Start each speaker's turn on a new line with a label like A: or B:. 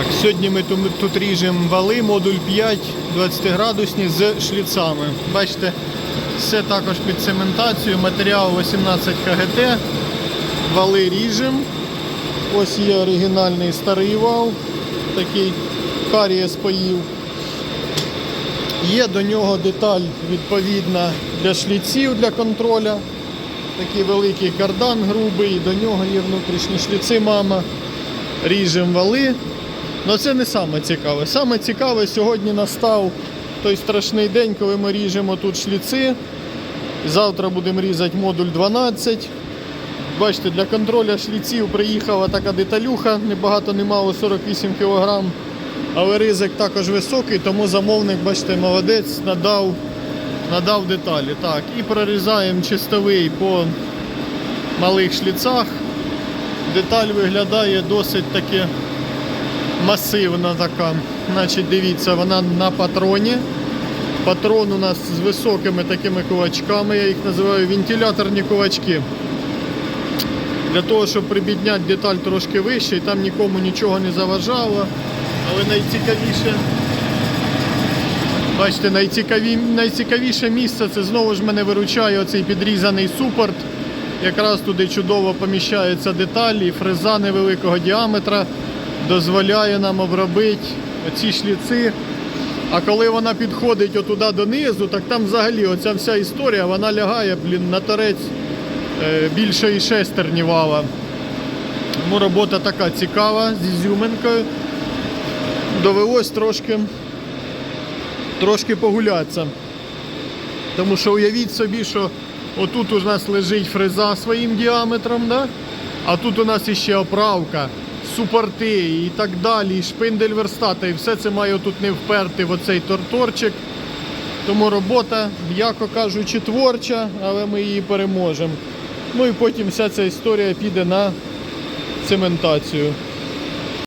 A: Так, сьогодні ми тут, ріжемо вали, модуль 5, 20 градусні з шліцами. Бачите, все також під цементацію, матеріал 18 ХГТ, вали ріжемо. Ось є оригінальний старий вал, такий каріє споїв. Є до нього деталь відповідна для шліців для контроля. Такий великий кардан грубий, до нього є внутрішні шліци, мама. Ріжемо вали. Ну це не саме цікаве. Саме цікаве сьогодні настав той страшний день, коли ми ріжемо тут шліци. Завтра будемо різати модуль 12. Бачите, для контролю шліців приїхала така деталюха, небагато не мало 48 кг. Але ризик також високий, тому замовник, бачите, молодець, надав, надав деталі. Так, і прорізаємо чистовий по малих шліцах. Деталь виглядає досить таки масивна така. Значить, дивіться, вона на патроні. Патрон у нас з високими такими кулачками, я їх називаю вентиляторні кулачки. Для того, щоб прибідняти деталь трошки вище і там нікому нічого не заважало. Але найцікавіше, бачите, найцікаві, найцікавіше місце це знову ж мене виручає оцей підрізаний супорт. Якраз туди чудово поміщаються деталі, фреза невеликого діаметра дозволяє нам обробити оці шліци. А коли вона підходить отуда донизу, так там взагалі оця вся історія вона лягає блін, на торець е, більшої шестерні вала. Тому робота така цікава з ізюминкою. Довелось трошки, трошки погулятися. Тому що уявіть собі, що отут у нас лежить фреза своїм діаметром, да? а тут у нас іще оправка, супорти і так далі, і шпиндель верстата, і все це має тут не вперти в оцей торторчик. Тому робота, м'яко кажучи, творча, але ми її переможемо. Ну і потім вся ця історія піде на цементацію.